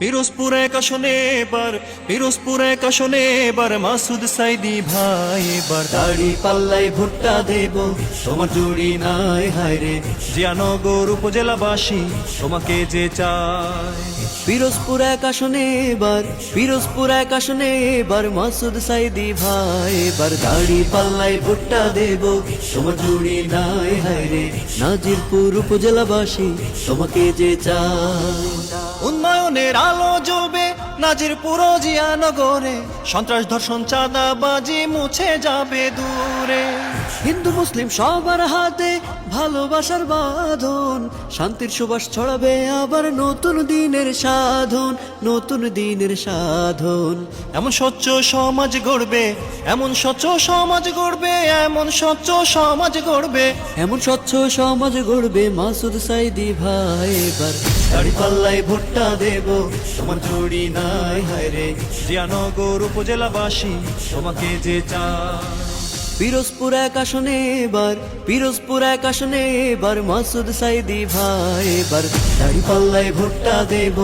পিরোজপুর এক আসনে এবার পিরোজপুর এক আসনে এবার মাসুদ সাইদি ভাই এবার। দাড়ি পাল্লাই ভুট্টা দেব তোমার জুড়ি নাই হায়রে জিয়ানগর উপজেলাবাসী তোমাকে যে চায়। পিরোজপুর এক আসনে এবার পিরোজপুর এক আসনে এবার মাসুদ সাইদি ভাই এবার। দাড়ি পাল্লাই ভুট্টা দেব তোমার জুড়ি নাই হায়রে নাজিরপুর উপজেলাবাসী তোমাকে যে চায়। উন্নয়নের আলো নাজিরপুর ও জিয়ানগরে সন্ত্রাস ধর্ষণ চাঁদাবাজি মুছে যাবে দূরে। হিন্দু মুসলিম সবার হাতে ভালোবাসার বাঁধন, শান্তির সুবাস ছড়াবে আবার নতুন দিনের সাধন, নতুন দিনের সাধন। এমন স্বচ্ছ সমাজ গড়বে, এমন স্বচ্ছ সমাজ গড়বে, এমন স্বচ্ছ সমাজ গড়বে, এমন স্বচ্ছ সমাজ গড়বে মাসুদ সাইদি ভাই এবার। দাড়ি পাল্লাই ভুট্টা দেব তোমার জুড়ি নাই হায়রে জিয়ানগর উপজেলাবাসী তোমাকে যে চায় পিরোজপুর এক আসনে এবার পিরোজপুর এক আসনে এবার মাসুদ সাইদি ভাই এবার। দাড়ি পাল্লায় ভুট্টা দেব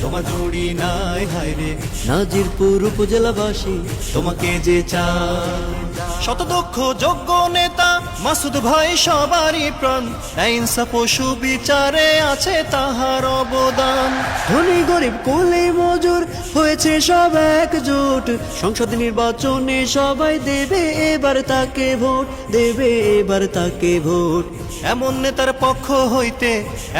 তোমার জুড়ি নাই হায়রে নাজিরপুর উপজেলাবাসী তোমাকে যে চায় শতদক্ষ যোগ্য নেতা, মাসুদ ভাই সবারই প্রাণ। ইনসা পশু বিচারে আছে তাহার অবদান। ধনী গরিব কোলে মজুর, হয়েছে সব একজোট। সংসদ নির্বাচনে সবাই দেবে এবার তাকে ভোট, দেবে এবার তাকে ভোট। এমন নেতার পক্ষ হইতে,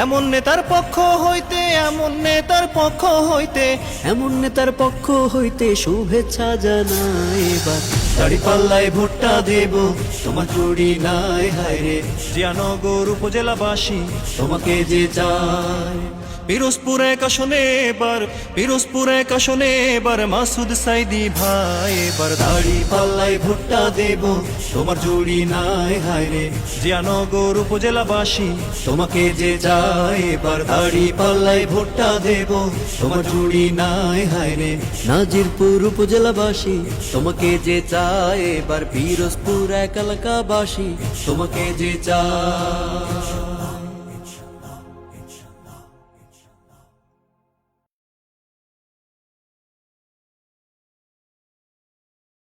এমন নেতার পক্ষ হইতে, এমন নেতার পক্ষ হইতে, এমন নেতার পক্ষ হইতে শুভেচ্ছা জানাই এবার। দাড়ি পাল্লায় ভোটটা দেব। তোমার জুড়ি নাই তোমাকে যে এবার মাসুদ সাইদি ভাই এবার। দাড়ি ভোটটা দেব, তোমার জুড়ি নাই, হায়রে। জিয়ানগর উপজেলাবাসী তোমাকে যে যায় এবার। দাড়ি পাল্লাই ভোটটা দেব, তোমার জুড়ি নাই, হায়রে। নাজিরপুর উপজেলাবাসী তোমাকে যে চায়। এবার পিরোজপুর এলাকাবাসী তোমাকে যে চায়।